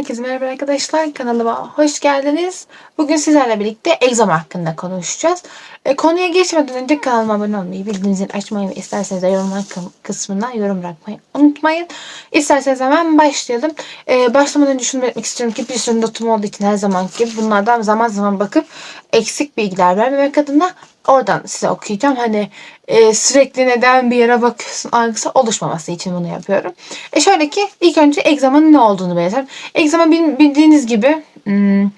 Herkese merhaba arkadaşlar. Kanalıma hoş geldiniz. Bugün sizlerle birlikte egzama hakkında konuşacağız. E, konuya geçmeden önce kanalıma abone olmayı, bildiğinizi açmayı ve isterseniz de yorumlar kı- kısmına yorum bırakmayı unutmayın. İsterseniz hemen başlayalım. E, başlamadan önce şunu belirtmek istiyorum ki bir sürü notum olduğu için her zaman gibi bunlardan zaman zaman bakıp eksik bilgiler vermemek adına oradan size okuyacağım. Hani e, sürekli neden bir yere bakıyorsun algısı oluşmaması için bunu yapıyorum. E şöyle ki ilk önce egzamanın ne olduğunu belirtelim. Egzama bil- bildiğiniz gibi hmm,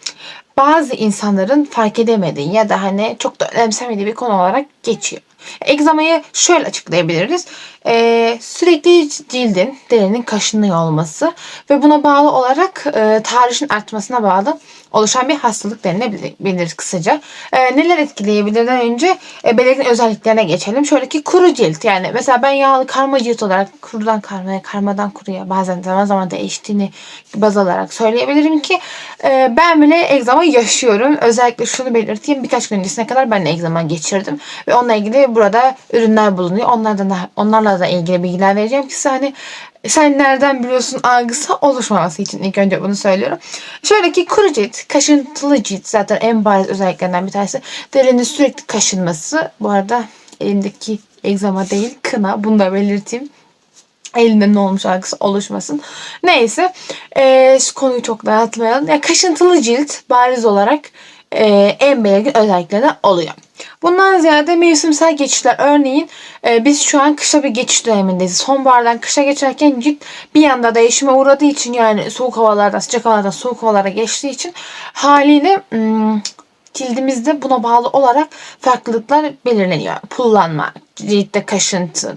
bazı insanların fark edemediği ya da hani çok da önemsemediği bir konu olarak geçiyor. Egzamayı şöyle açıklayabiliriz. Ee, sürekli cildin, derinin kaşınıyor olması ve buna bağlı olarak e, tahrişin artmasına bağlı oluşan bir hastalık denilebilir kısaca. Ee, neler etkileyebilirden önce e, belirgin özelliklerine geçelim. Şöyle ki kuru cilt yani mesela ben yağlı karma cilt olarak kurudan karmaya, karmadan kuruya bazen zaman zaman değiştiğini baz alarak söyleyebilirim ki e, ben bile egzama yaşıyorum. Özellikle şunu belirteyim birkaç gün öncesine kadar ben de egzama geçirdim ve onunla ilgili burada ürünler bulunuyor. Onlardan da, onlarla da ilgili bilgiler vereceğim ki hani sen nereden biliyorsun algısı oluşmaması için ilk önce bunu söylüyorum. Şöyle ki kuru cilt, kaşıntılı cilt zaten en bariz özelliklerinden bir tanesi. Derinin sürekli kaşınması. Bu arada elimdeki egzama değil kına. Bunu da belirteyim. Elinde ne olmuş algısı oluşmasın. Neyse. E, şu konuyu çok dağıtmayalım. Yani kaşıntılı cilt bariz olarak e, en belirgin özelliklerden oluyor. Bundan ziyade mevsimsel geçişler örneğin e, biz şu an kışa bir geçiş dönemindeyiz. Sonbahardan kışa geçerken cilt bir anda değişime uğradığı için yani soğuk havalardan sıcak havalardan soğuk havalara geçtiği için haliyle hmm, cildimizde buna bağlı olarak farklılıklar belirleniyor. Pullanma, ciltte kaşıntı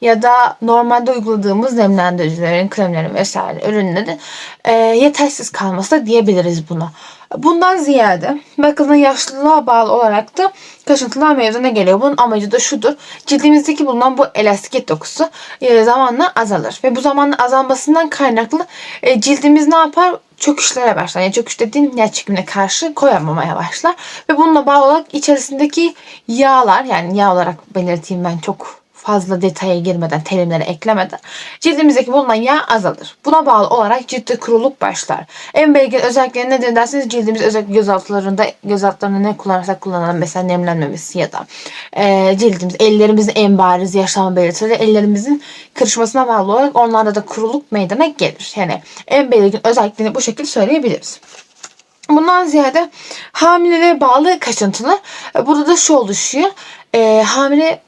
ya da normalde uyguladığımız nemlendiricilerin, kremlerin vesaire ürünlerin e, yetersiz kalması da diyebiliriz buna. Bundan ziyade bakımın yaşlılığa bağlı olarak da kaşıntılar meydana geliyor. Bunun amacı da şudur. Cildimizdeki bulunan bu elastikiyet dokusu e, zamanla azalır. Ve bu zamanla azalmasından kaynaklı e, cildimiz ne yapar? Çöküşlere başlar. Yani çöküş dediğim yer çekimine karşı koyamamaya başlar. Ve bununla bağlı olarak içerisindeki yağlar yani yağ olarak belirteyim ben çok fazla detaya girmeden, terimlere eklemeden cildimizdeki bulunan yağ azalır. Buna bağlı olarak ciltte kuruluk başlar. En belirgin özellikleri nedir derseniz cildimiz özellikle göz altlarında göz altlarında ne kullanırsak kullanalım mesela nemlenmemesi ya da e, cildimiz ellerimizin en bariz yaşlanma belirtileri ellerimizin kırışmasına bağlı olarak onlarda da kuruluk meydana gelir. Yani en belirgin özelliklerini bu şekilde söyleyebiliriz. Bundan ziyade hamileliğe bağlı kaşıntılar. E, Burada da şu oluşuyor. E, hamile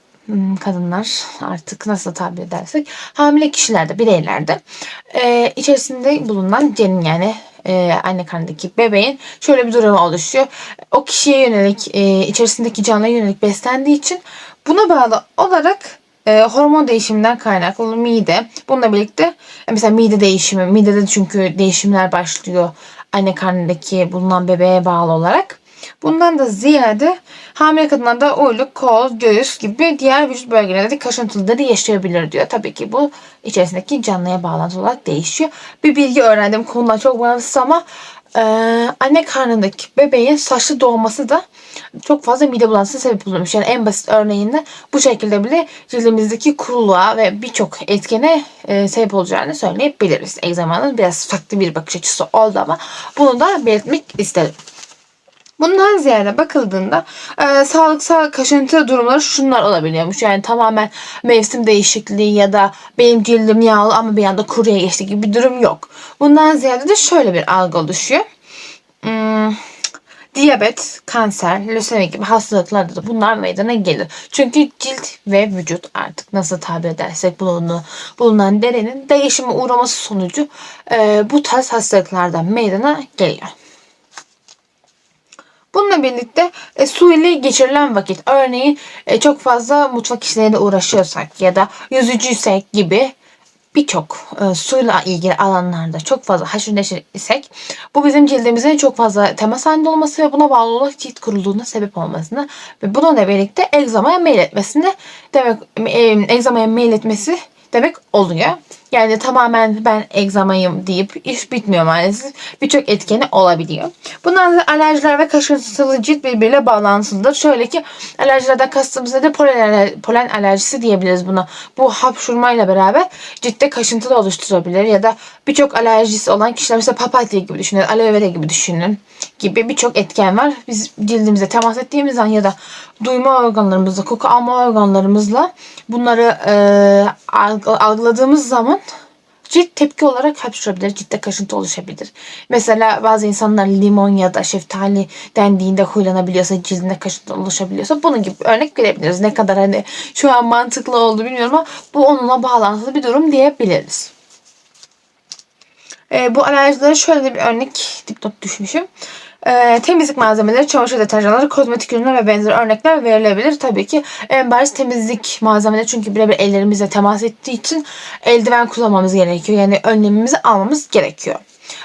kadınlar artık nasıl tabir edersek hamile kişilerde bireylerde e, içerisinde bulunan cenin yani e, anne karnındaki bebeğin şöyle bir durumu oluşuyor. O kişiye yönelik e, içerisindeki canlıya yönelik beslendiği için buna bağlı olarak e, hormon değişiminden kaynaklı mide. Bununla birlikte e, mesela mide değişimi, midede çünkü değişimler başlıyor anne karnındaki bulunan bebeğe bağlı olarak. Bundan da ziyade hamile kadınlarda uyluk, kol, göğüs gibi diğer vücut bölgelerinde de kaşıntıları yaşayabilir diyor. Tabii ki bu içerisindeki canlıya bağlantılı olarak değişiyor. Bir bilgi öğrendim konular çok bağımsız ama e, anne karnındaki bebeğin saçlı doğması da çok fazla mide bulantısına sebep oluyormuş. Yani en basit örneğinde bu şekilde bile cildimizdeki kuruluğa ve birçok etkene e, sebep olacağını söyleyebiliriz. Egzamanın biraz farklı bir bakış açısı oldu ama bunu da belirtmek istedim. Bundan ziyade bakıldığında e, sağlıksal kaşıntı durumları şunlar olabiliyormuş. Yani tamamen mevsim değişikliği ya da benim cildim yağlı ama bir anda kuruya geçti gibi bir durum yok. Bundan ziyade de şöyle bir algı oluşuyor. Hmm, diyabet, kanser, lösemi gibi hastalıklarda da bunlar meydana gelir. Çünkü cilt ve vücut artık nasıl tabir edersek bulunan, bulunan derinin değişime uğraması sonucu e, bu tarz hastalıklardan meydana geliyor. Bununla birlikte e, su ile geçirilen vakit örneğin e, çok fazla mutfak işleriyle uğraşıyorsak ya da yüzücüysek gibi birçok e, suyla ilgili alanlarda çok fazla haşır neşir isek bu bizim cildimizin çok fazla temas halinde olması ve buna bağlı olarak cilt kuruluğuna sebep olmasına ve bununla birlikte egzamaya meyletmesine demek e, egzamaya meyletmesi demek oluyor. Yani tamamen ben egzamayım deyip iş bitmiyor maalesef. Birçok etkeni olabiliyor. Bundan da alerjiler ve kaşıntılı cilt birbiriyle bağlantılıdır. Şöyle ki alerjilerden kastımız nedir? Polen, polen alerjisi diyebiliriz buna. Bu hapşurmayla beraber ciltte kaşıntılı oluşturabilir ya da birçok alerjisi olan kişiler mesela papatya gibi düşünün, aloe vera gibi düşünün gibi birçok etken var. Biz cildimize temas ettiğimiz zaman ya da duyma organlarımızla, koku alma organlarımızla bunları e, algı- algıladığımız zaman cilt tepki olarak hapşırabilir, ciltte kaşıntı oluşabilir. Mesela bazı insanlar limon ya da şeftali dendiğinde huylanabiliyorsa, cildinde kaşıntı oluşabiliyorsa bunun gibi örnek verebiliriz. Ne kadar hani şu an mantıklı oldu bilmiyorum ama bu onunla bağlantılı bir durum diyebiliriz. E, bu alerjilere şöyle bir örnek dipnot düşmüşüm. E, temizlik malzemeleri, çamaşır deterjanları, kozmetik ürünler ve benzeri örnekler verilebilir. Tabii ki en bariz temizlik malzemeleri çünkü birebir ellerimizle temas ettiği için eldiven kullanmamız gerekiyor. Yani önlemimizi almamız gerekiyor.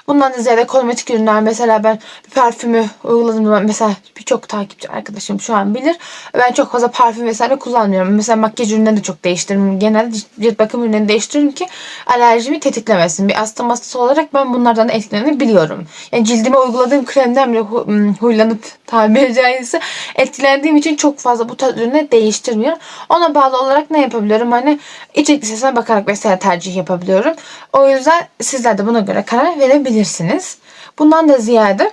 Bundan da ziyade kozmetik ürünler mesela ben bir parfümü uyguladığım zaman mesela birçok takipçi arkadaşım şu an bilir. Ben çok fazla parfüm vesaire kullanmıyorum. Mesela makyaj ürünlerini de çok değiştiririm. Genelde cilt bakım ürünlerini değiştiririm ki alerjimi tetiklemesin. Bir astım olarak ben bunlardan da etkilenebiliyorum. Yani cildime uyguladığım kremden bile hu- huylanıp tabiri caizse etkilendiğim için çok fazla bu tarz ürünleri değiştirmiyorum. Ona bağlı olarak ne yapabiliyorum? Hani içerik listesine bakarak vesaire tercih yapabiliyorum. O yüzden sizler de buna göre karar verebilirsiniz. Bundan da ziyade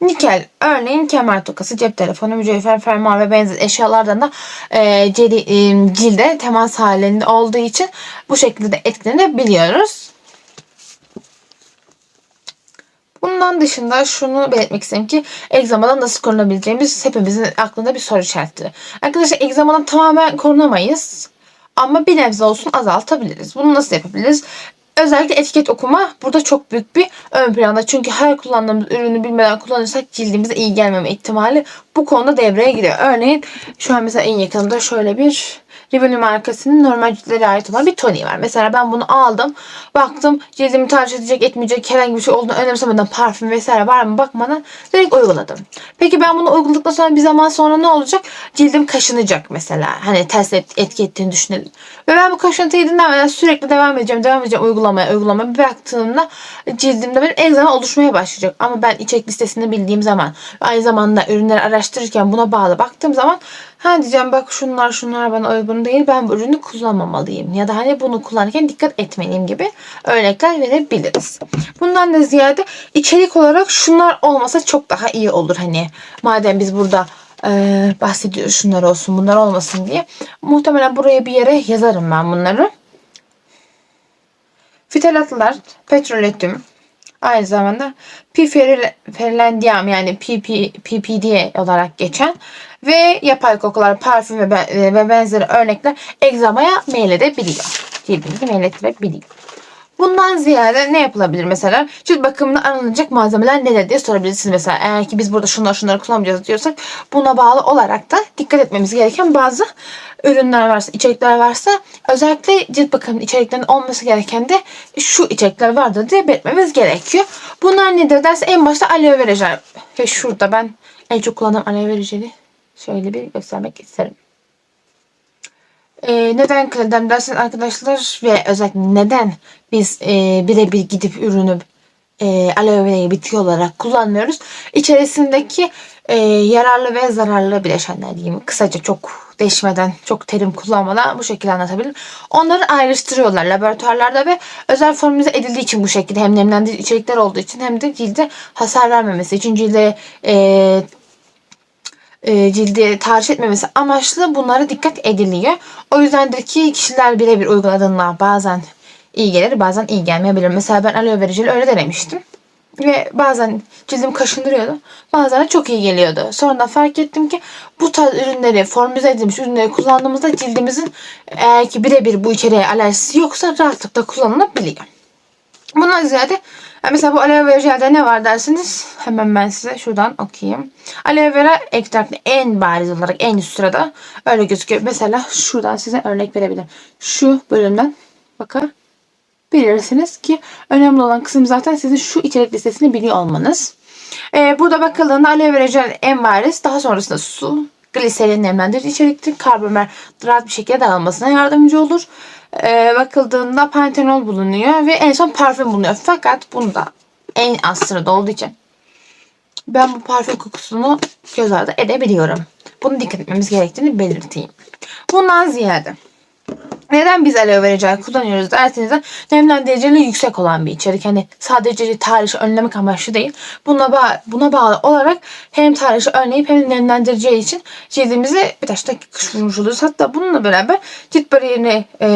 Nikel, örneğin kemer tokası, cep telefonu, mücevher, fermuar ve benzeri eşyalardan da e, celi- e, cilde temas halinde olduğu için bu şekilde de etkilenebiliyoruz. Bundan dışında şunu belirtmek istedim ki egzamadan nasıl korunabileceğimiz hepimizin aklında bir soru işareti. Arkadaşlar egzamadan tamamen korunamayız. Ama bir nebze olsun azaltabiliriz. Bunu nasıl yapabiliriz? Özellikle etiket okuma burada çok büyük bir ön planda. Çünkü her kullandığımız ürünü bilmeden kullanırsak cildimize iyi gelmeme ihtimali bu konuda devreye giriyor. Örneğin şu an mesela en yakınımda şöyle bir Rivoli markasının normal ciltlere ait olan bir toniği var. Mesela ben bunu aldım. Baktım cildimi tahriş edecek etmeyecek herhangi bir şey olduğunu önemsemeden parfüm vesaire var mı bakmadan direkt uyguladım. Peki ben bunu uyguladıktan sonra bir zaman sonra ne olacak? Cildim kaşınacak mesela. Hani ters et- etki ettiğini düşünelim. Ve ben bu kaşıntıyı dinlemeden sürekli devam edeceğim, devam edeceğim uygulamaya, uygulamaya. Bir baktığımda cildimde benim egzama oluşmaya başlayacak. Ama ben içerik listesini bildiğim zaman aynı zamanda ürünleri araştırırken buna bağlı baktığım zaman ha diyeceğim bak şunlar şunlar bana uygun değil ben bu ürünü kullanmamalıyım. Ya da hani bunu kullanırken dikkat etmeliyim gibi örnekler verebiliriz. Bundan da ziyade içerik olarak şunlar olmasa çok daha iyi olur. Hani madem biz burada e, bahsediyoruz şunlar olsun bunlar olmasın diye. Muhtemelen buraya bir yere yazarım ben bunları. Fitalatlar, petroletyum, aynı zamanda piferlendiam yani PP, PPD olarak geçen ve yapay kokular, parfüm ve, ve benzeri örnekler egzamaya meyledebiliyor. Cildimizi meylettirebiliyor. Bundan ziyade ne yapılabilir mesela? Cilt bakımında aranılacak malzemeler neler diye sorabilirsiniz mesela. Eğer ki biz burada şunları şunları kullanmayacağız diyorsak buna bağlı olarak da dikkat etmemiz gereken bazı ürünler varsa, içerikler varsa özellikle cilt bakımının içeriklerinin olması gereken de şu içerikler vardır diye belirtmemiz gerekiyor. Bunlar nedir derse en başta aloe vera jel. Ve şurada ben en çok kullandığım aloe vera jeli şöyle bir göstermek isterim. Ee, neden krem derseniz arkadaşlar ve özellikle neden biz e, birebir gidip ürünü e, aloe vera'yı bitki olarak kullanmıyoruz? İçerisindeki e, yararlı ve zararlı bileşenler diyeyim. Kısaca çok değişmeden, çok terim kullanmadan bu şekilde anlatabilirim. Onları ayrıştırıyorlar laboratuvarlarda ve özel formülize edildiği için bu şekilde hem nemlendirici içerikler olduğu için hem de cilde hasar vermemesi için cilde e, e, cildi tahriş etmemesi amaçlı bunlara dikkat ediliyor. O yüzdendir ki kişiler birebir uyguladığında bazen iyi gelir bazen iyi gelmeyebilir. Mesela ben aloe vera jeli öyle denemiştim. Ve bazen cildim kaşındırıyordu. Bazen de çok iyi geliyordu. Sonra fark ettim ki bu tarz ürünleri, formüle edilmiş ürünleri kullandığımızda cildimizin eğer ki birebir bu içeriğe alerjisi yoksa rahatlıkla kullanılabiliyor. Bundan ziyade yani mesela bu aloe vera jelde ne var dersiniz hemen ben size şuradan okuyayım. Aloe vera ekstraktı en bariz olarak en üst sırada öyle gözüküyor. Mesela şuradan size örnek verebilirim. Şu bölümden bakabilirsiniz ki önemli olan kısım zaten sizin şu içerik listesini biliyor olmanız. Ee, burada bakıldığında aloe vera jel en bariz daha sonrasında su, Gliserin nemlendirici içeriktir. Karbonlar rahat bir şekilde dağılmasına yardımcı olur. Ee, bakıldığında pantenol bulunuyor ve en son parfüm bulunuyor. Fakat bunda en az sırada olduğu için ben bu parfüm kokusunu göz ardı edebiliyorum. Bunu dikkat etmemiz gerektiğini belirteyim. Bundan ziyade neden biz aloe vera gel kullanıyoruz derseniz de nemlendiriciliği yüksek olan bir içerik. Hani sadece tarih önlemek amaçlı değil. Buna, ba- buna bağlı olarak hem tarihi önleyip hem de nemlendireceği için cildimizi bir taşla kış vurmuş oluyoruz. Hatta bununla beraber cilt bariyerini e,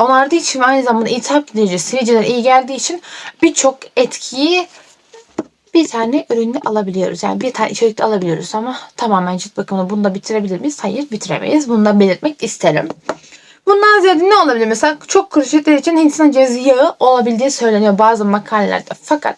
onardığı için ve aynı zamanda iltihap giderici, sivilcelere iyi geldiği için birçok etkiyi bir tane ürünü alabiliyoruz. Yani bir tane içerikte alabiliyoruz ama tamamen cilt bakımını bunda bitirebilir miyiz? Hayır bitiremeyiz. Bunu da belirtmek isterim. Bundan ziyade ne olabilir? Mesela çok kuru ciltler için Hindistan cevizi yağı olabildiği söyleniyor bazı makalelerde. Fakat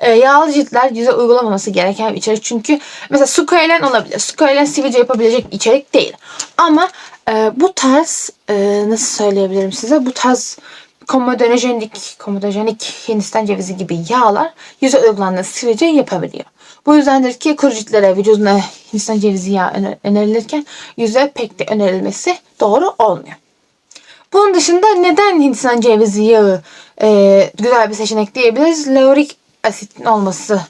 e, yağlı ciltler yüze uygulamaması gereken bir içerik. Çünkü mesela sukalen olabilir. Sukalen sivilce yapabilecek içerik değil. Ama e, bu tarz e, nasıl söyleyebilirim size? Bu tarz komodojenik, komodojenik Hindistan cevizi gibi yağlar yüze uygulandığı sivilce yapabiliyor. Bu yüzdendir ki kuru ciltlere vücuduna Hindistan cevizi yağı öner- önerilirken yüze pek de önerilmesi doğru olmuyor. Bunun dışında neden Hindistan cevizi yağı e, güzel bir seçenek diyebiliriz? Laurik asitin olması,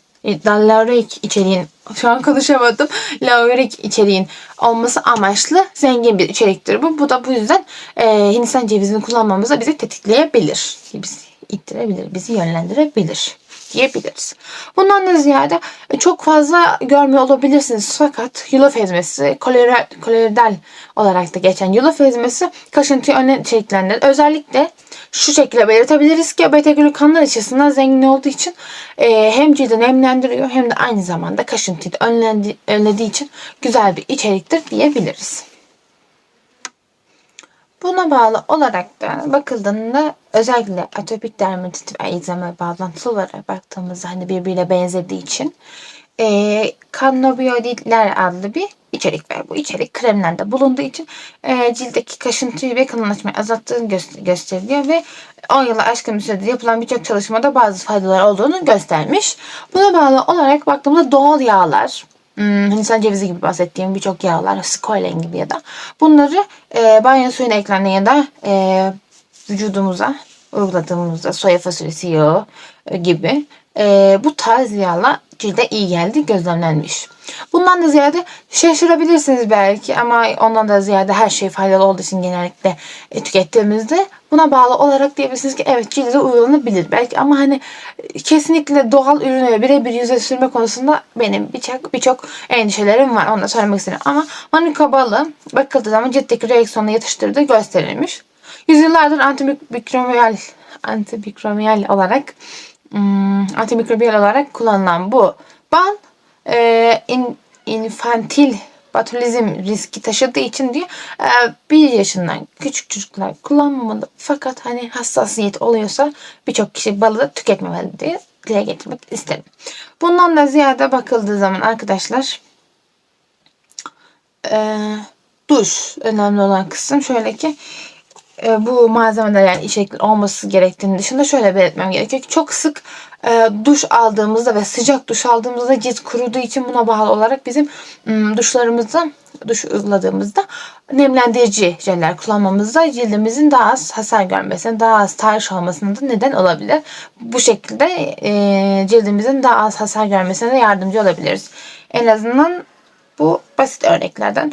laurik içeriğin, şu an konuşamadım. Laurik içeriğin olması amaçlı zengin bir içeriktir bu. Bu da bu yüzden e, Hindistan cevizini kullanmamıza bizi tetikleyebilir. Bizi ittirebilir, bizi yönlendirebilir diyebiliriz. Bundan da ziyade e, çok fazla görmüyor olabilirsiniz. Fakat yulaf ezmesi, koleridal olarak da geçen yulaf ezmesi kaşıntıyı önleyen içeriklerinde özellikle şu şekilde belirtebiliriz ki beta glukanlar açısından zengin olduğu için e, hem cildi nemlendiriyor hem de aynı zamanda kaşıntıyı önlediği için güzel bir içeriktir diyebiliriz. Buna bağlı olarak da bakıldığında özellikle atopik dermatit ve egzama bağlantılı olarak baktığımızda hani birbiriyle benzediği için e, kannabinoidler adlı bir içerik var. Bu içerik kremlerde bulunduğu için e, ciltteki kaşıntıyı ve kalınlaşmayı azalttığını gö- gösteriliyor ve 10 yılı aşkın bir süredir yapılan birçok çalışmada bazı faydalar olduğunu göstermiş. Buna bağlı olarak baktığımızda doğal yağlar, Hmm, Hindistan cevizi gibi bahsettiğim birçok yağlar, squalene gibi ya da. Bunları e, banyo suyuna eklendiği ya da e, vücudumuza uyguladığımızda soya fasulyesi yağı e, gibi e, bu tarz yağla cilde iyi geldi gözlemlenmiş. Bundan da ziyade şaşırabilirsiniz belki ama ondan da ziyade her şey faydalı olduğu için genellikle e, tükettiğimizde buna bağlı olarak diyebilirsiniz ki evet cilde uygulanabilir belki ama hani e, kesinlikle doğal ürünü birebir yüze sürme konusunda benim birçok birçok endişelerim var. Onu da söylemek istedim. Ama Monica Balı bakıldığı zaman ciltteki reaksiyonu yatıştırdığı gösterilmiş. Yüzyıllardır antimikrobiyal antimikrobiyal olarak antimikrobiyal olarak kullanılan bu bal e, in, infantil batulizm riski taşıdığı için diye e, bir yaşından küçük çocuklar kullanmamalı. Fakat hani hassasiyet oluyorsa birçok kişi balı da tüketmemeli diye dile getirmek isterim. Bundan da ziyade bakıldığı zaman arkadaşlar e, duş önemli olan kısım şöyle ki e, bu malzemeler yani içerikler olması gerektiğini dışında şöyle belirtmem gerekiyor ki çok sık e, duş aldığımızda ve sıcak duş aldığımızda cilt kuruduğu için buna bağlı olarak bizim m, duşlarımızda duş uyguladığımızda nemlendirici jeller kullanmamızda cildimizin daha az hasar görmesine, daha az tahriş olmasına da neden olabilir. Bu şekilde e, cildimizin daha az hasar görmesine de yardımcı olabiliriz. En azından bu basit örneklerden.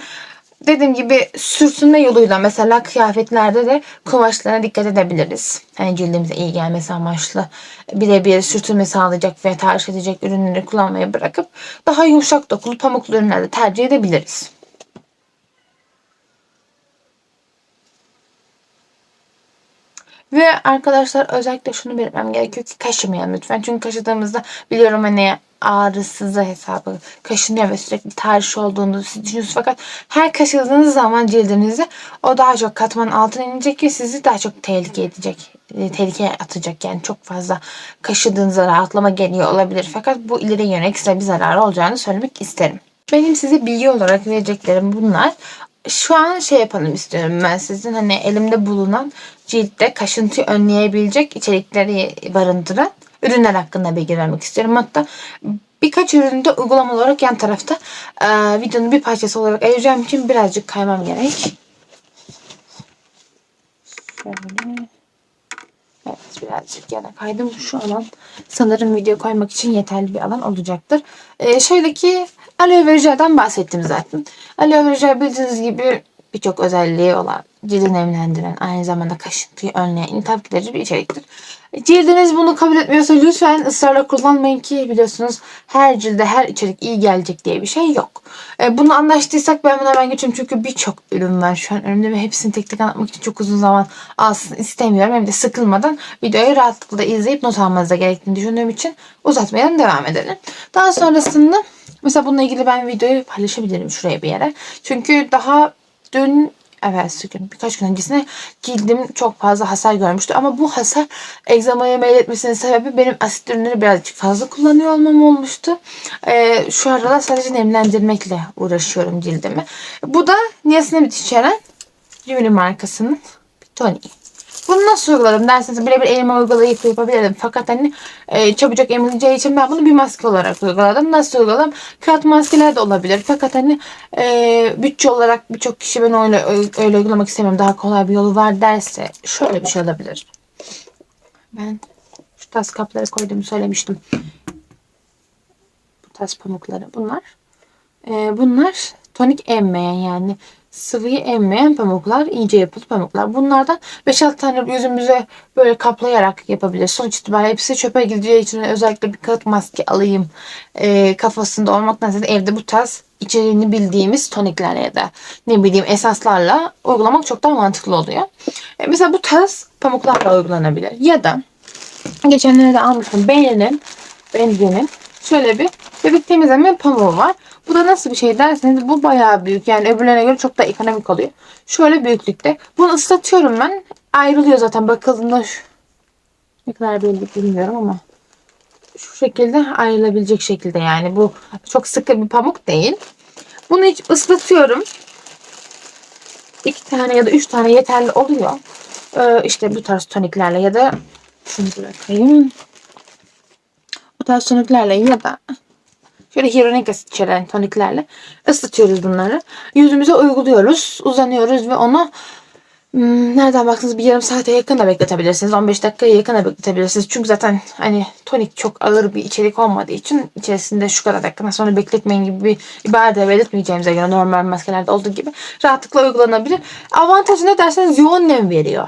Dediğim gibi sürtünme yoluyla mesela kıyafetlerde de kumaşlarına dikkat edebiliriz. Yani cildimize iyi gelmesi amaçlı birebir sürtünme sağlayacak ve tahriş edecek ürünleri kullanmayı bırakıp daha yumuşak dokulu pamuklu ürünleri de tercih edebiliriz. Ve arkadaşlar özellikle şunu belirtmem gerekiyor ki kaşımayalım lütfen. Çünkü kaşıdığımızda biliyorum hani ağrısızı hesabı kaşınıyor ve sürekli tahriş olduğunu düşünüyorsunuz. Fakat her kaşıdığınız zaman cildinizi o daha çok katman altına inecek ve sizi daha çok tehlike edecek. e, Tehlikeye atacak yani çok fazla kaşıdığınızda rahatlama geliyor olabilir. Fakat bu ileri yönelik size bir zararı olacağını söylemek isterim. Benim size bilgi olarak vereceklerim bunlar şu an şey yapalım istiyorum ben sizin hani elimde bulunan ciltte kaşıntı önleyebilecek içerikleri barındıran ürünler hakkında bilgi vermek istiyorum. Hatta Birkaç ürünü de uygulama olarak yan tarafta e, videonun bir parçası olarak ayıracağım için birazcık kaymam gerek. Şöyle. Evet birazcık yana kaydım. Şu alan sanırım video koymak için yeterli bir alan olacaktır. Ee, şöyle ki aloe vera jelden bahsettim zaten. Aloe vera bildiğiniz gibi birçok özelliği olan cildi nemlendiren aynı zamanda kaşıntıyı önleyen iltihap giderici bir içeriktir. Cildiniz bunu kabul etmiyorsa lütfen ısrarla kullanmayın ki biliyorsunuz her cilde her içerik iyi gelecek diye bir şey yok. E, bunu anlaştıysak ben buna hemen geçiyorum çünkü birçok ürün var şu an önümde ve hepsini tek tek anlatmak için çok uzun zaman alsın istemiyorum. Hem de sıkılmadan videoyu rahatlıkla izleyip not almanıza gerektiğini düşündüğüm için uzatmayalım devam edelim. Daha sonrasında mesela bununla ilgili ben videoyu paylaşabilirim şuraya bir yere. Çünkü daha dün evet gün birkaç gün öncesinde cildim çok fazla hasar görmüştü. Ama bu hasar egzamaya meyletmesinin sebebi benim asit ürünleri birazcık fazla kullanıyor olmam olmuştu. Ee, şu aralar sadece nemlendirmekle uğraşıyorum cildimi. Bu da niasinamid içeren Rivoli markasının bir toniği. Bunu nasıl uyguladım derseniz birebir elime uygulayıp yapabilirdim. Fakat hani e, çabucak emileceği için ben bunu bir maske olarak uyguladım. Nasıl uyguladım? Kağıt maskeler de olabilir. Fakat hani e, bütçe olarak birçok kişi ben öyle, öyle uygulamak istemiyorum. Daha kolay bir yolu var derse şöyle bir şey olabilir. Ben şu tas kapları koyduğumu söylemiştim. Bu tas pamukları bunlar. E, bunlar tonik emmeyen yani sıvıyı emmeyen pamuklar, ince yapılı pamuklar. Bunlardan 5-6 tane yüzümüze böyle kaplayarak yapabiliriz. Sonuç itibariyle hepsi çöpe gideceği için özellikle bir kağıt maske alayım e, kafasında olmaktan ziyade evde bu tarz içeriğini bildiğimiz toniklerle ya da ne bileyim esaslarla uygulamak çok daha mantıklı oluyor. E, mesela bu tarz pamuklarla uygulanabilir. Ya da geçenlerde almıştım beğenin, beğenin şöyle bir bebek temizleme pamuğu var. Bu da nasıl bir şey derseniz bu bayağı büyük. Yani öbürlerine göre çok da ekonomik oluyor. Şöyle büyüklükte. Bunu ıslatıyorum ben. Ayrılıyor zaten bakıldığında şu, ne kadar belli bilmiyorum ama şu şekilde ayrılabilecek şekilde yani bu çok sıkı bir pamuk değil. Bunu hiç ıslatıyorum. İki tane ya da üç tane yeterli oluyor. Ee, işte bu tarz toniklerle ya da şunu bırakayım. Bu tarz toniklerle ya da Şöyle hyaluronik asit içeren toniklerle ısıtıyoruz bunları. Yüzümüze uyguluyoruz. Uzanıyoruz ve onu hmm, nereden baksanız bir yarım saate yakın da bekletebilirsiniz. 15 dakikaya yakın da bekletebilirsiniz. Çünkü zaten hani tonik çok ağır bir içerik olmadığı için içerisinde şu kadar dakikadan sonra bekletmeyin gibi bir ibare belirtmeyeceğimize göre normal maskelerde olduğu gibi rahatlıkla uygulanabilir. Avantajı ne derseniz yoğun nem veriyor.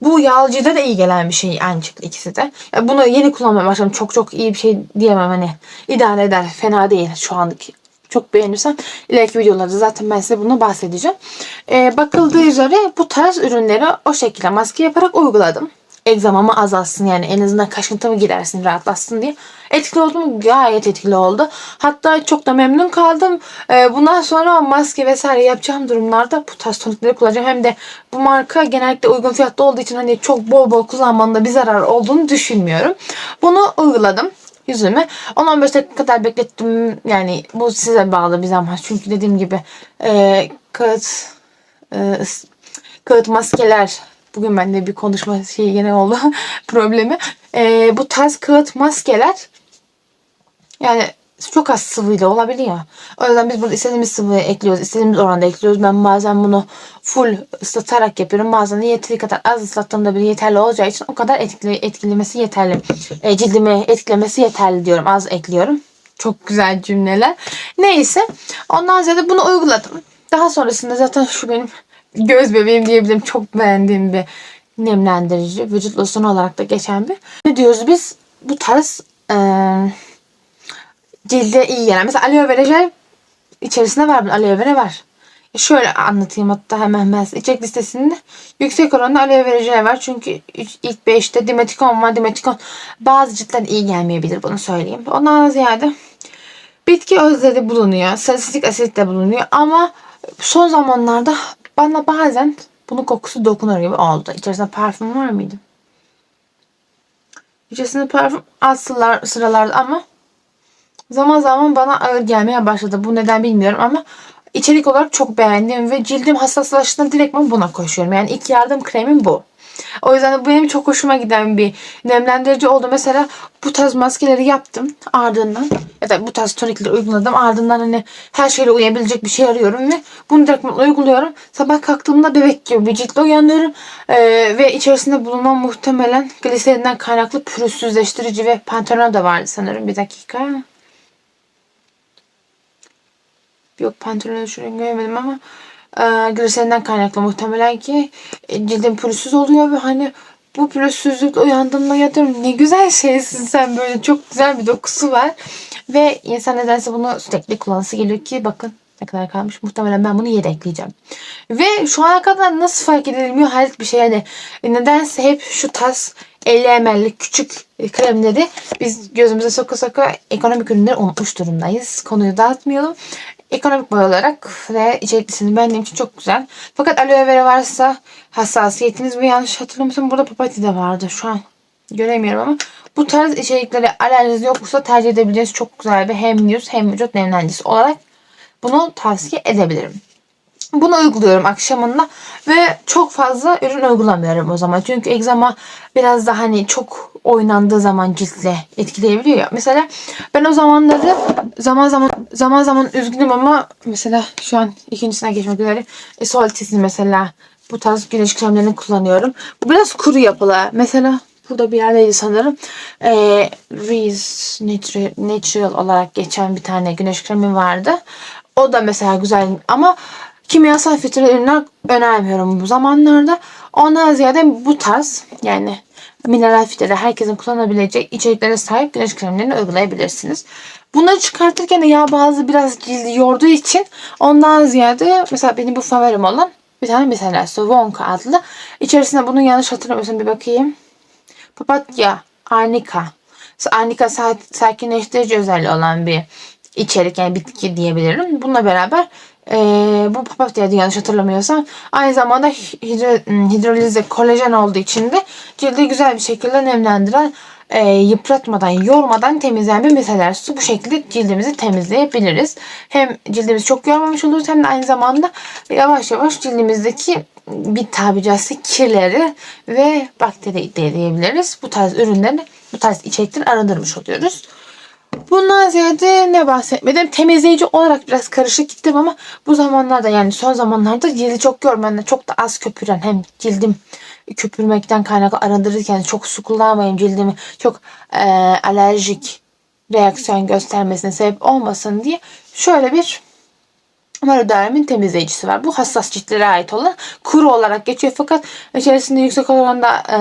Bu yağlıcıda da iyi gelen bir şey şekilde ikisi de. Ya bunu yeni kullanmaya başladım. Çok çok iyi bir şey diyemem hani. İdare eder. Fena değil şu andaki. Çok beğenirsem ileriki videolarda zaten ben size bunu bahsedeceğim. Ee, bakıldığı üzere bu tarz ürünleri o şekilde maske yaparak uyguladım egzamamı azalsın yani en azından kaşıntımı gidersin rahatlatsın diye. Etkili oldu mu? Gayet etkili oldu. Hatta çok da memnun kaldım. Ee, bundan sonra maske vesaire yapacağım durumlarda bu tarz tonikleri kullanacağım. Hem de bu marka genellikle uygun fiyatlı olduğu için hani çok bol bol kullanmanın da bir zarar olduğunu düşünmüyorum. Bunu uyguladım yüzümü. 10-15 dakika kadar beklettim. Yani bu size bağlı bir zaman. Çünkü dediğim gibi e, kağıt e, kağıt maskeler Bugün bende bir konuşma şeyi yine oldu problemi. Ee, bu tarz kağıt maskeler yani çok az sıvıyla olabiliyor. O yüzden biz burada istediğimiz sıvıyı ekliyoruz. istediğimiz oranda ekliyoruz. Ben bazen bunu full ıslatarak yapıyorum. Bazen de yeteri kadar az ıslattığımda bile yeterli olacağı için o kadar etkili, etkilemesi yeterli. E, cildimi etkilemesi yeterli diyorum. Az ekliyorum. Çok güzel cümleler. Neyse. Ondan sonra bunu uyguladım. Daha sonrasında zaten şu benim göz bebeğim diyebilirim. Çok beğendiğim bir nemlendirici. Vücut losunu olarak da geçen bir. Ne diyoruz biz? Bu tarz e, cilde iyi gelen. Mesela aloe vera jel içerisinde var? Aloe vera var. E, şöyle anlatayım hatta hemen ben içerik listesinde yüksek oranında aloe vera jel var. Çünkü ilk 5'te dimetikon var. Dimetikon bazı ciltler iyi gelmeyebilir bunu söyleyeyim. Ondan ziyade bitki özleri bulunuyor. Salisilik asit de bulunuyor ama son zamanlarda bana bazen bunun kokusu dokunuyor gibi oldu. İçerisinde parfüm var mıydı? İçerisinde parfüm az sıralar, sıralarda ama zaman zaman bana ağır gelmeye başladı. Bu neden bilmiyorum ama içerik olarak çok beğendim ve cildim hassaslaştığında direkt buna koşuyorum. Yani ilk yardım kremim bu. O yüzden de bu benim çok hoşuma giden bir nemlendirici oldu. Mesela bu tarz maskeleri yaptım ardından ya da bu tarz tonikleri uyguladım. Ardından hani her şeyle uyabilecek bir şey arıyorum ve bunu direkt uyguluyorum. Sabah kalktığımda bebek gibi bir ciltle uyanıyorum. Ee, ve içerisinde bulunan muhtemelen gliserinden kaynaklı pürüzsüzleştirici ve pantenol da vardı sanırım. Bir dakika. Yok pantolonu şuraya görmedim ama e, kaynaklı muhtemelen ki e, cildim pürüzsüz oluyor ve hani bu pürüzsüzlükle uyandığımda yatıyorum. Ne güzel şeysin sen böyle çok güzel bir dokusu var. Ve insan nedense bunu sürekli kullanısı geliyor ki bakın ne kadar kalmış. Muhtemelen ben bunu yedekleyeceğim. Ve şu ana kadar nasıl fark edilmiyor hayret bir şey. Yani nedense hep şu tarz 50 ml'lik küçük kremleri biz gözümüze soka soka ekonomik ürünleri unutmuş durumdayız. Konuyu dağıtmayalım. Ekonomik boy olarak ve içeriklisini benim için çok güzel. Fakat aloe vera varsa hassasiyetiniz ve yanlış hatırlamıyorsam burada papatya da vardı şu an. Göremiyorum ama bu tarz içeriklere alerjiniz yoksa tercih edebileceğiniz çok güzel bir hem yüz hem vücut nemlendiricisi olarak bunu tavsiye edebilirim. Bunu uyguluyorum akşamında ve çok fazla ürün uygulamıyorum o zaman. Çünkü egzama biraz da hani çok oynandığı zaman ciltle etkileyebiliyor ya. Mesela ben o zamanları zaman zaman zaman zaman üzgünüm ama mesela şu an ikincisine geçmek üzere e, mesela bu tarz güneş kremlerini kullanıyorum. Bu biraz kuru yapılı. Mesela burada bir yerdeydi sanırım. E, Reese Natural, Natural olarak geçen bir tane güneş kremi vardı. O da mesela güzel ama kimyasal filtre ürünler önermiyorum bu zamanlarda. Ondan ziyade bu tarz yani mineral filtre herkesin kullanabileceği içeriklere sahip güneş kremlerini uygulayabilirsiniz. Bunları çıkartırken de yağ bazı biraz cildi yorduğu için ondan ziyade mesela benim bu favorim olan bir tane mesela Wonka adlı. İçerisinde bunun yanlış hatırlamıyorsam bir bakayım. Papatya, arnika. Arnika sakinleştirici özelliği olan bir içerik yani bitki diyebilirim. Bununla beraber e, bu papatya'ydı yanlış hatırlamıyorsam. Aynı zamanda hidro, hidrolize kolajen olduğu için de cildi güzel bir şekilde nemlendiren e, yıpratmadan, yormadan temizleyen bir miseler su. Bu şekilde cildimizi temizleyebiliriz. Hem cildimizi çok yormamış oluruz hem de aynı zamanda yavaş yavaş cildimizdeki bir tabi caizse kirleri ve bakteri de diyebiliriz. Bu tarz ürünleri, bu tarz içerikleri arındırmış oluyoruz. Bundan ziyade ne bahsetmedim. Temizleyici olarak biraz karışık gittim ama bu zamanlarda yani son zamanlarda cildi çok görmeden çok da az köpüren hem cildim köpürmekten kaynaklı arındırırken çok su kullanmayayım cildimi çok e, alerjik reaksiyon göstermesine sebep olmasın diye şöyle bir Marodermin temizleyicisi var. Bu hassas ciltlere ait olan kuru olarak geçiyor fakat içerisinde yüksek oranda e,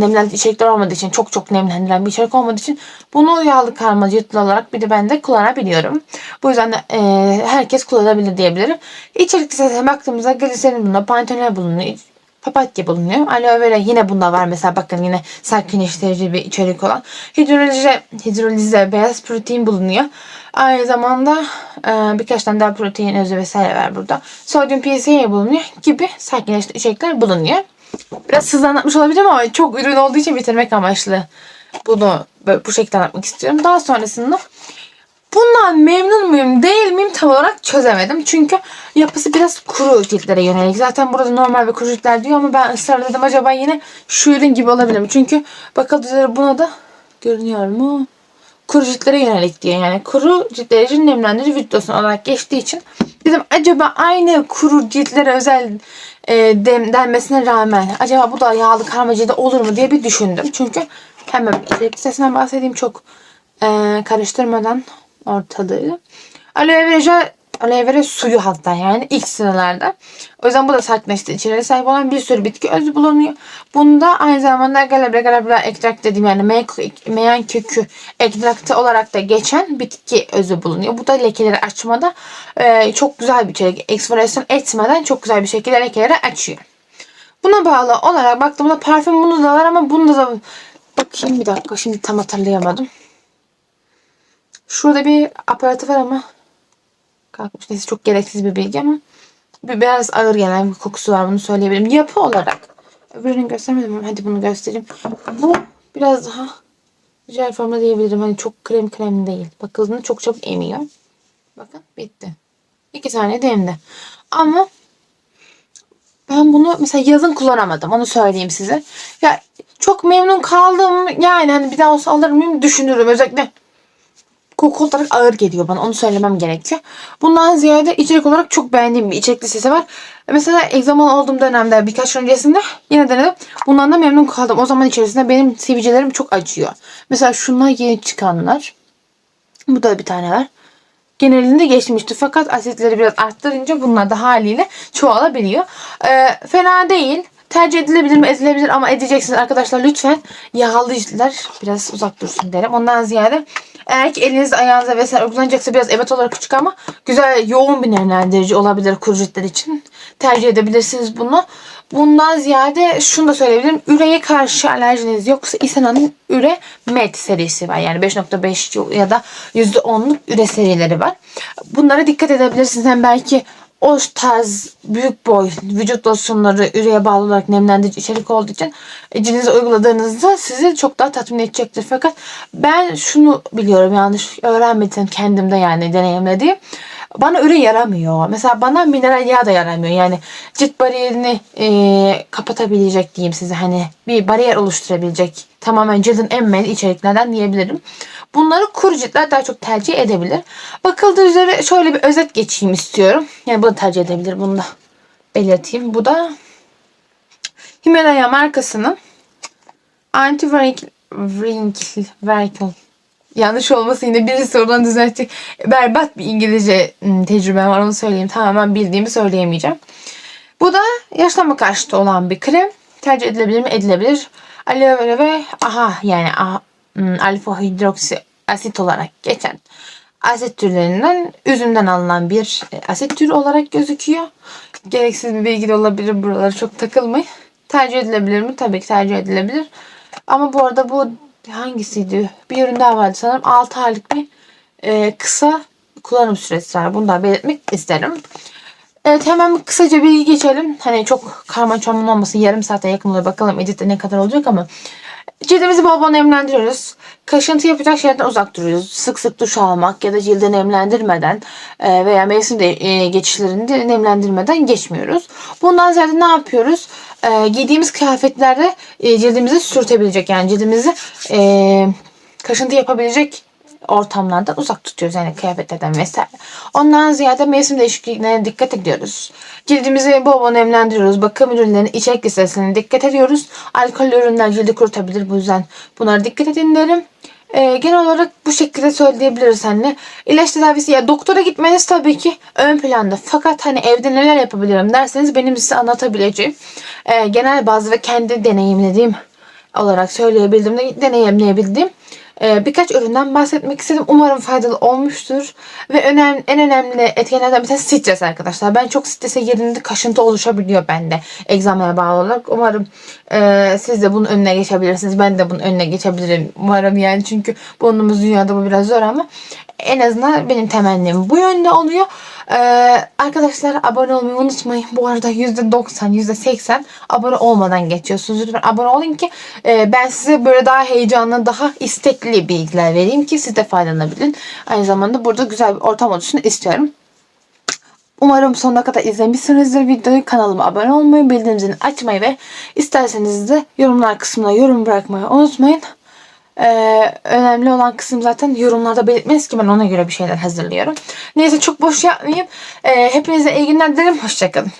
nemlendirici içerikler olmadığı için çok çok nemlendiren bir içerik olmadığı için bunu yağlı karma ciltli olarak bir de ben de kullanabiliyorum. Bu yüzden de e, herkes kullanabilir diyebilirim. İçerik listesine baktığımızda gliserin bunda, pantenol bulunuyor. Papatya bulunuyor. Aloe vera yine bunda var. Mesela bakın yine sakinleştirici bir içerik olan. Hidrolize, hidrolize beyaz protein bulunuyor. Aynı zamanda e, birkaç tane daha protein özü vesaire var burada. Sodyum PCA bulunuyor gibi sakinleştirici içerikler bulunuyor. Biraz hızlı anlatmış olabilirim ama çok ürün olduğu için bitirmek amaçlı bunu böyle bu şekilde anlatmak istiyorum. Daha sonrasında Bundan memnun tam olarak çözemedim. Çünkü yapısı biraz kuru ciltlere yönelik. Zaten burada normal ve kuru ciltler diyor ama ben ısrarladım acaba yine şu ürün gibi olabilir mi? Çünkü bakalım buna da görünüyor mu? Kuru ciltlere yönelik diye yani kuru ciltler için nemlendirici vücut losyonu olarak geçtiği için dedim acaba aynı kuru ciltlere özel e, dem, denmesine rağmen acaba bu da yağlı karmacıda olur mu diye bir düşündüm. Çünkü hemen içerik listesinden bahsedeyim çok e, karıştırmadan ortalığı. Aloe vera aloe vera suyu hatta yani ilk sıralarda. O yüzden bu da sakinleştirici içeriğe sahip olan bir sürü bitki özü bulunuyor. Bunda aynı zamanda galabra galabra ekstrakt dediğim yani meyan kökü ekstraktı olarak da geçen bitki özü bulunuyor. Bu da lekeleri açmada e, çok güzel bir içerik. Eksfoliasyon etmeden çok güzel bir şekilde lekeleri açıyor. Buna bağlı olarak baktığımda parfüm bunu da var ama bunda da bakayım bir dakika şimdi tam hatırlayamadım. Şurada bir aparatı var ama kalkmış. Neyse çok gereksiz bir bilgi ama bir biraz ağır gelen bir kokusu var bunu söyleyebilirim. Yapı olarak öbürünü göstermedim ama hadi bunu göstereyim. Bu biraz daha jel formda diyebilirim. Hani çok krem krem değil. Bakıldığında çok çabuk emiyor. Bakın bitti. İki tane demde. Ama ben bunu mesela yazın kullanamadım. Onu söyleyeyim size. Ya çok memnun kaldım. Yani hani bir daha olsa alır mıyım düşünürüm. Özellikle koku olarak ağır geliyor bana. Onu söylemem gerekiyor. Bundan ziyade içerik olarak çok beğendiğim bir içerik listesi var. Mesela egzaman olduğum dönemde birkaç gün öncesinde yine denedim. Bundan da memnun kaldım. O zaman içerisinde benim sivilcelerim çok acıyor. Mesela şunlar yeni çıkanlar. Bu da bir tane var. Genelinde geçmişti fakat asitleri biraz arttırınca bunlar da haliyle çoğalabiliyor. Ee, fena değil. Tercih edilebilir mi? Edilebilir ama edeceksiniz arkadaşlar lütfen yağlı işler biraz uzak dursun derim. Ondan ziyade eğer ki elinizde ayağınıza vesaire uygulanacaksa biraz evet olarak küçük ama güzel yoğun bir nemlendirici olabilir kuru için. Tercih edebilirsiniz bunu. Bundan ziyade şunu da söyleyebilirim. Üreye karşı alerjiniz yoksa İsena'nın Üre Med serisi var. Yani 5.5 ya da %10'luk üre serileri var. Bunlara dikkat edebilirsiniz. Hem belki o tarz büyük boy vücut losyonları üreye bağlı olarak nemlendirici içerik olduğu için e, cildinize uyguladığınızda sizi çok daha tatmin edecektir. Fakat ben şunu biliyorum yanlış öğrenmedim kendimde yani deneyimlediğim. Bana üre yaramıyor. Mesela bana mineral yağ da yaramıyor. Yani cilt bariyerini e, kapatabilecek diyeyim size. Hani bir bariyer oluşturabilecek tamamen cildin emmeli içeriklerden diyebilirim. Bunları kuru ciltler daha çok tercih edebilir. Bakıldığı üzere şöyle bir özet geçeyim istiyorum. Yani bunu tercih edebilir. Bunu da belirteyim. Bu da Himalaya markasının anti wrinkle wrinkle yanlış olması yine birisi oradan düzeltecek. Berbat bir İngilizce ım, tecrübem var onu söyleyeyim. Tamamen bildiğimi söyleyemeyeceğim. Bu da yaşlanma karşıtı olan bir krem. Tercih edilebilir mi? Edilebilir. Aloe vera ve aha yani aha, alfa hidroksi asit olarak geçen asit türlerinden üzümden alınan bir e, asit türü olarak gözüküyor. Gereksiz bir bilgi de olabilir. Buralara çok takılmayın. Tercih edilebilir mi? Tabii ki tercih edilebilir. Ama bu arada bu hangisiydi? Bir ürün daha vardı sanırım. 6 aylık bir e, kısa kullanım süresi var. Bunu da belirtmek isterim. Evet hemen bir kısaca bilgi geçelim. Hani çok karman çorman olmasın. Yarım saate yakın olur. Bakalım editte ne kadar olacak ama. Cildimizi bol bol nemlendiriyoruz. Kaşıntı yapacak şeylerden uzak duruyoruz. Sık sık duş almak ya da cildi nemlendirmeden e, veya mevsim e, geçişlerinde nemlendirmeden geçmiyoruz. Bundan ziyade ne yapıyoruz? E, giydiğimiz kıyafetlerde cildimizi sürtebilecek yani cildimizi kaşıntı yapabilecek ortamlardan uzak tutuyoruz yani kıyafetlerden vesaire. Ondan ziyade mevsim değişikliklerine dikkat ediyoruz. Cildimizi bol bol nemlendiriyoruz. Bakım ürünlerinin içerik listesine dikkat ediyoruz. Alkollü ürünler cildi kurutabilir bu yüzden bunlara dikkat edin derim. Ee, genel olarak bu şekilde söyleyebiliriz hani. İlaç tedavisi ya doktora gitmeniz tabii ki ön planda. Fakat hani evde neler yapabilirim derseniz benim size anlatabileceğim e, genel bazı ve kendi deneyimlediğim olarak söyleyebildiğim, deneyimleyebildiğim e, birkaç üründen bahsetmek istedim. Umarım faydalı olmuştur. Ve önemli, en önemli etkenlerden bir tanesi stres arkadaşlar. Ben çok strese girdiğimde kaşıntı oluşabiliyor bende. Egzamaya bağlı olarak. Umarım e, siz de bunun önüne geçebilirsiniz. Ben de bunun önüne geçebilirim. Umarım yani çünkü bulunduğumuz dünyada bu biraz zor ama en azından benim temennim bu yönde oluyor. Ee, arkadaşlar abone olmayı unutmayın. Bu arada %90, %80 abone olmadan geçiyorsunuz. Lütfen abone olun ki e, ben size böyle daha heyecanlı, daha istekli bilgiler vereyim ki siz de faydalanabilin. Aynı zamanda burada güzel bir ortam oluşsun istiyorum. Umarım sonuna kadar izlemişsinizdir videoyu. Kanalıma abone olmayı, bildirim zilini açmayı ve isterseniz de yorumlar kısmına yorum bırakmayı unutmayın. Ee, önemli olan kısım zaten yorumlarda belirtmeniz ki ben ona göre bir şeyler hazırlıyorum. Neyse çok boş yapmayayım. Ee, hepinize iyi günler dilerim. Hoşçakalın.